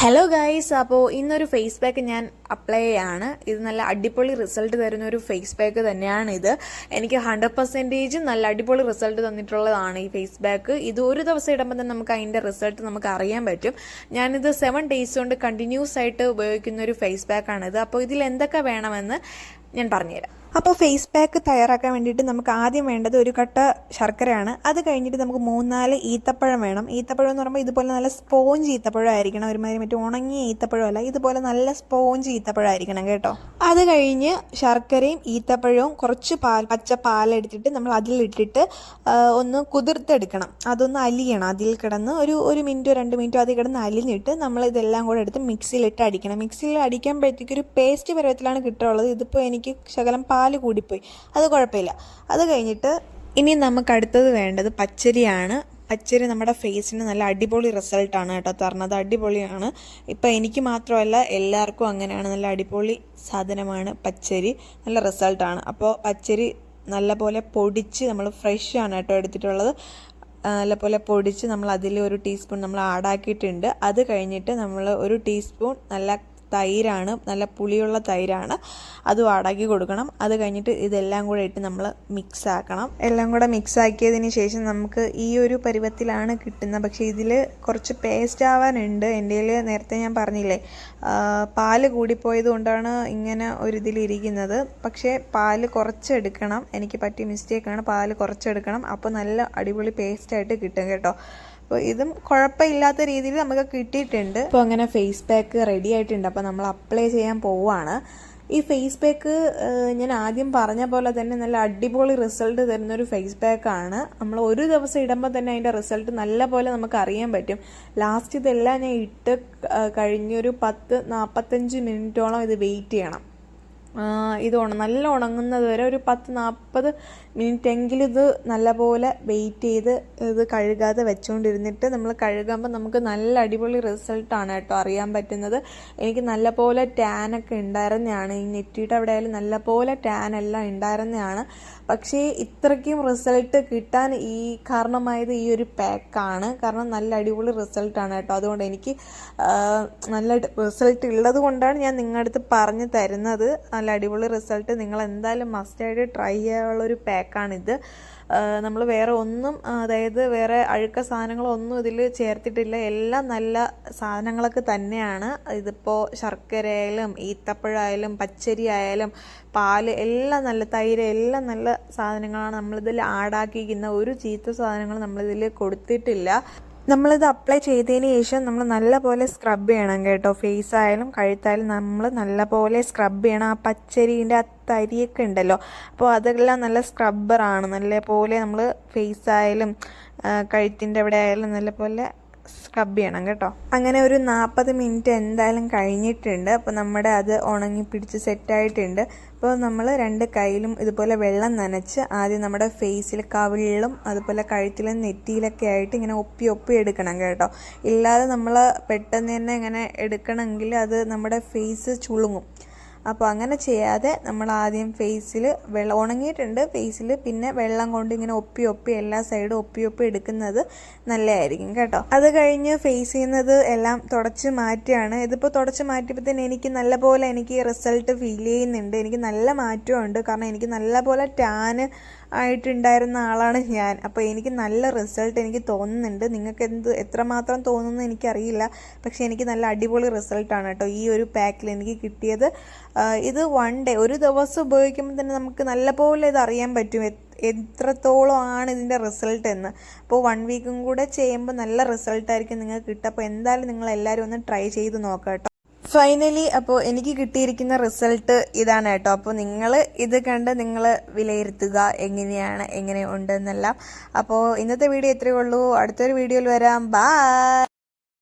Hello guys അപ്പോൾ ഇന്നൊരു face pack ഞാൻ അപ്ലൈ ചെയ്യാണ്. ഇത് നല്ല അടിപൊളി റിസൾട്ട് തരുന്ന ഒരു ഫേസ് പാക്ക് തന്നെയാണ് ഇത്. എനിക്ക് ഹൺഡ്രഡ് പെർസെന്റേജ് നല്ല അടിപൊളി റിസൾട്ട് തന്നിട്ടുള്ളതാണ് ഈ ഫേസ് പാക്ക് ഇത് ഒരു ദിവസം ഇടുമ്പോൾ തന്നെ നമുക്ക് അതിന്റെ റിസൾട്ട് നമുക്ക് അറിയാൻ പറ്റും. ഞാനിത് സെവൻ ഡേയ്സ് കൊണ്ട് കണ്ടിന്യൂസ് ആയിട്ട് ഉപയോഗിക്കുന്ന ഒരു ഫേസ് പാക്കാണിത് അപ്പോൾ ഇതിൽ എന്തൊക്കെ വേണമെന്ന് ഞാൻ പറഞ്ഞുതരാം. അപ്പോൾ ഫേസ് പാക്ക് തയ്യാറാക്കാൻ വേണ്ടിയിട്ട് നമുക്ക് ആദ്യം വേണ്ടത് ഒരു കട്ട ശർക്കരയാണ്. അത് കഴിഞ്ഞിട്ട് നമുക്ക് മൂന്നാൽ ഈത്തപ്പഴം വേണം. ഈത്തപ്പഴം എന്ന് പറയുമ്പോൾ ഇതുപോലെ നല്ല സ്പോഞ്ച് ഈത്തപ്പഴം ആയിരിക്കണം. ഒരുമാതിരി മറ്റേ ഉണങ്ങിയ ഈത്തപ്പഴം അല്ല ഇതുപോലെ നല്ല സ്പോഞ്ച് ഈത്തപ്പഴം ആയിരിക്കണം കേട്ടോ. അത് കഴിഞ്ഞ് ശർക്കരയും ഈത്തപ്പഴവും കുറച്ച് പാൽ പച്ച പാലെടുത്തിട്ട് നമ്മൾ അതിലിട്ടിട്ട് ഒന്ന് കുതിർത്തെടുക്കണം. അതൊന്ന് അലിയണം. അതിൽ കിടന്ന് ഒരു ഒരു മിനിറ്റോ രണ്ട് മിനിറ്റോ അതിൽ കിടന്ന് അലിഞ്ഞിട്ട് നമ്മൾ ഇതെല്ലാം കൂടെ എടുത്ത് മിക്സിയിലിട്ട് അടിക്കണം. മിക്സിയിൽ അടിക്കുമ്പോഴത്തേക്ക് ഒരു പേസ്റ്റ് പരുവത്തിലാണ് കിട്ടുള്ളത് ഇതിപ്പോൾ എനിക്ക് ശകലം പാൽ കൂടിപ്പോയി. അത് കുഴപ്പമില്ല. അത് കഴിഞ്ഞിട്ട് ഇനി നമുക്ക് അടുത്തത് വേണ്ടത് പച്ചരിയാണ്. പച്ചരി നമ്മുടെ ഫേസിന് നല്ല അടിപൊളി റിസൾട്ടാണ് കേട്ടോ തരണത്. അടിപൊളിയാണ്. ഇപ്പം എനിക്ക് മാത്രമല്ല എല്ലാവർക്കും അങ്ങനെയാണ്. നല്ല അടിപൊളി സാധനമാണ് പച്ചരി. നല്ല റിസൾട്ടാണ്. അപ്പോൾ പച്ചരി നല്ലപോലെ പൊടിച്ച് നമ്മൾ ഫ്രഷ് ആണ് കേട്ടോ എടുത്തിട്ടുള്ളത്. നല്ലപോലെ പൊടിച്ച് നമ്മൾ അതിൽ ഒരു ടീസ്പൂൺ നമ്മൾ ആഡാക്കിയിട്ടുണ്ട് അത് കഴിഞ്ഞിട്ട് നമ്മൾ ഒരു ടീസ്പൂൺ നല്ല തൈരാണ്. നല്ല പുളിയുള്ള തൈരാണ്. അതും അടകി കൊടുക്കണം. അത് കഴിഞ്ഞിട്ട് ഇതെല്ലാം കൂടെ ഇട്ട് നമ്മൾ മിക്സ് ആക്കണം എല്ലാം കൂടെ മിക്സ് ആക്കിയതിന് ശേഷം നമുക്ക് ഈ ഒരു പരുവത്തിലാണ് കിട്ടുന്നത്. പക്ഷേ ഇതിൽ കുറച്ച് പേസ്റ്റ് ആവാനുണ്ട്. എന്റെ നേരത്തെ ഞാൻ പറഞ്ഞില്ലേ പാൽ കൂടിപ്പോയത് കൊണ്ടാണ് ഇങ്ങനെ ഒരു ഇതിലിരിക്കുന്നത് പക്ഷേ പാൽ കുറച്ചെടുക്കണം. എനിക്ക് പറ്റിയ മിസ്റ്റേക്കാണ് പാൽ കുറച്ചെടുക്കണം. അപ്പോൾ നല്ല അടിപൊളി പേസ്റ്റായിട്ട് കിട്ടും കേട്ടോ. അപ്പോൾ ഇതും കുഴപ്പമില്ലാത്ത രീതിയിൽ നമുക്ക് കിട്ടിയിട്ടുണ്ട്. അപ്പോൾ അങ്ങനെ ഫേസ് പാക്ക് റെഡി ആയിട്ടുണ്ട്. അപ്പോൾ നമ്മൾ അപ്ലൈ ചെയ്യാൻ പോവുകയാണ്. ഈ ഫേസ് പാക്ക് ഞാൻ ആദ്യം പറഞ്ഞ പോലെ തന്നെ നല്ല അടിപൊളി റിസൾട്ട് തരുന്ന ഒരു ഫേസ് പാക്കാണ് നമ്മൾ ഒരു ദിവസം ഇടുമ്പോൾ തന്നെ അതിന്റെ റിസൾട്ട് നല്ല പോലെ നമുക്ക് അറിയാൻ പറ്റും. ലാസ്റ്റ് ഇതെല്ലാം ഞാൻ ഇട്ട് കഴിഞ്ഞൊരു പത്ത് നാൽപ്പത്തഞ്ച് മിനിറ്റോളം ഇത് വെയിറ്റ് ചെയ്യണം. ഇത് നല്ല ഉണങ്ങുന്നത് വരെ ഒരു പത്ത് നാൽപ്പത് മിനിറ്റ് എങ്കിലും ഇത് നല്ലപോലെ വെയിറ്റ് ചെയ്ത് ഇത് കഴുകാതെ വെച്ചുകൊണ്ടിരുന്നിട്ട് നമ്മൾ കഴുകുമ്പോൾ നമുക്ക് നല്ല അടിപൊളി റിസൾട്ടാണ് കേട്ടോ അറിയാൻ പറ്റുന്നത്. എനിക്ക് നല്ലപോലെ ടാനൊക്കെ ഉണ്ടായിരുന്നതാണ് ഈ നെറ്റിയുടെ അവിടെ ആയാലും നല്ലപോലെ ടാൻ എല്ലാം ഉണ്ടായിരുന്നതാണ് പക്ഷേ ഇത്രയ്ക്കും റിസൾട്ട് കിട്ടാൻ ഈ കാരണമായത് ഈ ഒരു പാക്കാണ് കാരണം നല്ല അടിപൊളി റിസൾട്ടാണ് കേട്ടോ. അതുകൊണ്ട് എനിക്ക് നല്ല റിസൾട്ട് ഉള്ളത് കൊണ്ടാണ് ഞാൻ നിങ്ങളുടെ അടുത്ത് പറഞ്ഞു തരുന്നത്. അടിപൊളി റിസൾട്ട്. നിങ്ങൾ എന്തായാലും മസ്റ്റായിട്ട് ട്രൈ ചെയ്യാനുള്ള ഒരു പാക്കാണിത് നമ്മൾ വേറെ ഒന്നും അതായത് വേറെ അഴുക്ക സാധനങ്ങളൊന്നും ഇതിൽ ചേർത്തിട്ടില്ല. എല്ലാം നല്ല സാധനങ്ങളൊക്കെ തന്നെയാണ്. ഇതിപ്പോൾ ശർക്കരയായാലും ഈത്തപ്പഴമായാലും പച്ചരി ആയാലും പാൽ എല്ലാം നല്ല തൈര് എല്ലാം നല്ല സാധനങ്ങളാണ് നമ്മളിതിൽ ആഡാക്കിയിരിക്കുന്ന ഒരു ചീത്ത സാധനങ്ങൾ നമ്മളിതിൽ കൊടുത്തിട്ടില്ല. നമ്മളിത് അപ്ലൈ ചെയ്തതിന് ശേഷം നമ്മൾ നല്ലപോലെ സ്ക്രബ് ചെയ്യണം കേട്ടോ. ഫേസ് ആയാലും കഴുത്തായാലും നമ്മൾ നല്ലപോലെ സ്ക്രബ് ചെയ്യണം. ആ പച്ചരീന്റെ ആ തരിയൊക്കെ ഉണ്ടല്ലോ. അപ്പോൾ അതെല്ലാം നല്ല സ്ക്രബ്ബറാണ് നല്ലപോലെ നമ്മൾ ഫേസ് ആയാലും കഴുത്തിന്റെ അവിടെ ആയാലും നല്ലപോലെ സ്ക്രബ് ചെയ്യണം കേട്ടോ. അങ്ങനെ ഒരു നാൽപ്പത് മിനിറ്റ് എന്തായാലും കഴിഞ്ഞിട്ടുണ്ട്. അപ്പോൾ നമ്മുടെ അത് ഉണങ്ങി പിടിച്ച് സെറ്റായിട്ടുണ്ട് അപ്പോൾ നമ്മൾ രണ്ട് കയ്യിലും ഇതുപോലെ വെള്ളം നനച്ച് ആദ്യം നമ്മുടെ ഫേസിൽ കവിളിലും അതുപോലെ കഴുത്തിലും നെറ്റിയിലൊക്കെ ആയിട്ട് ഇങ്ങനെ ഒപ്പി ഒപ്പി എടുക്കണം കേട്ടോ. ഇല്ലാതെ നമ്മൾ പെട്ടെന്ന് തന്നെ ഇങ്ങനെ എടുക്കണമെങ്കിൽ അത് നമ്മുടെ ഫേസ് ചുളുങ്ങും. അപ്പോൾ അങ്ങനെ ചെയ്യാതെ നമ്മൾ ആദ്യം ഫേസിൽ വെള്ളം ഉണങ്ങിയിട്ടുണ്ട് ഫേസിൽ പിന്നെ വെള്ളം കൊണ്ട് ഇങ്ങനെ ഒപ്പി ഒപ്പി എല്ലാ സൈഡും ഒപ്പി ഒപ്പി എടുക്കുന്നത് നല്ലതായിരിക്കും കേട്ടോ. അത് കഴിഞ്ഞ് ഫേസ് ചെയ്യുന്നത് എല്ലാം തുടച്ച് മാറ്റുകയാണ്. ഇതിപ്പോൾ തുടച്ച് മാറ്റിയപ്പോൾ തന്നെ എനിക്ക് നല്ലപോലെ എനിക്ക് റിസൾട്ട് ഫീൽ ചെയ്യുന്നുണ്ട്. എനിക്ക് നല്ല മാറ്റമുണ്ട് കാരണം എനിക്ക് നല്ലപോലെ ടാന് ആയിട്ടുണ്ടായിരുന്ന ആളാണ് ഞാൻ. അപ്പോൾ എനിക്ക് നല്ല റിസൾട്ട് എനിക്ക് തോന്നുന്നുണ്ട്. നിങ്ങൾക്ക് എന്ത് എത്രമാത്രം തോന്നുന്നു എനിക്കറിയില്ല. പക്ഷേ എനിക്ക് നല്ല അടിപൊളി റിസൾട്ടാണ് കേട്ടോ ഈ ഒരു പാക്കിൽ എനിക്ക് കിട്ടിയത്. ഇത് വൺ ഡേ ഒരു ദിവസം ഉപയോഗിക്കുമ്പോൾ തന്നെ നമുക്ക് നല്ലപോലെ ഇത് അറിയാൻ പറ്റും. എത്രത്തോളം ആണ് ഇതിന്റെ റിസൾട്ട് എന്ന്. അപ്പോൾ വൺ വീക്കും കൂടെ ചെയ്യുമ്പോൾ നല്ല റിസൾട്ടായിരിക്കും നിങ്ങൾക്ക് കിട്ടുക. അപ്പോൾ എന്തായാലും നിങ്ങൾ എല്ലാവരും ഒന്ന് ട്രൈ ചെയ്ത് നോക്കാം കേട്ടോ. ഫൈനലി അപ്പോൾ എനിക്ക് കിട്ടിയിരിക്കുന്ന റിസൾട്ട് ഇതാണ് കേട്ടോ. അപ്പോൾ നിങ്ങൾ ഇത് കണ്ട് നിങ്ങൾ വിലയിരുത്തുക എങ്ങനെയാണ് എങ്ങനെ ഉണ്ടെന്നെല്ലാം. അപ്പോൾ ഇന്നത്തെ വീഡിയോ ഇത്രയേ ഉള്ളൂ. അടുത്തൊരു വീഡിയോയിൽ വരാം. ബൈ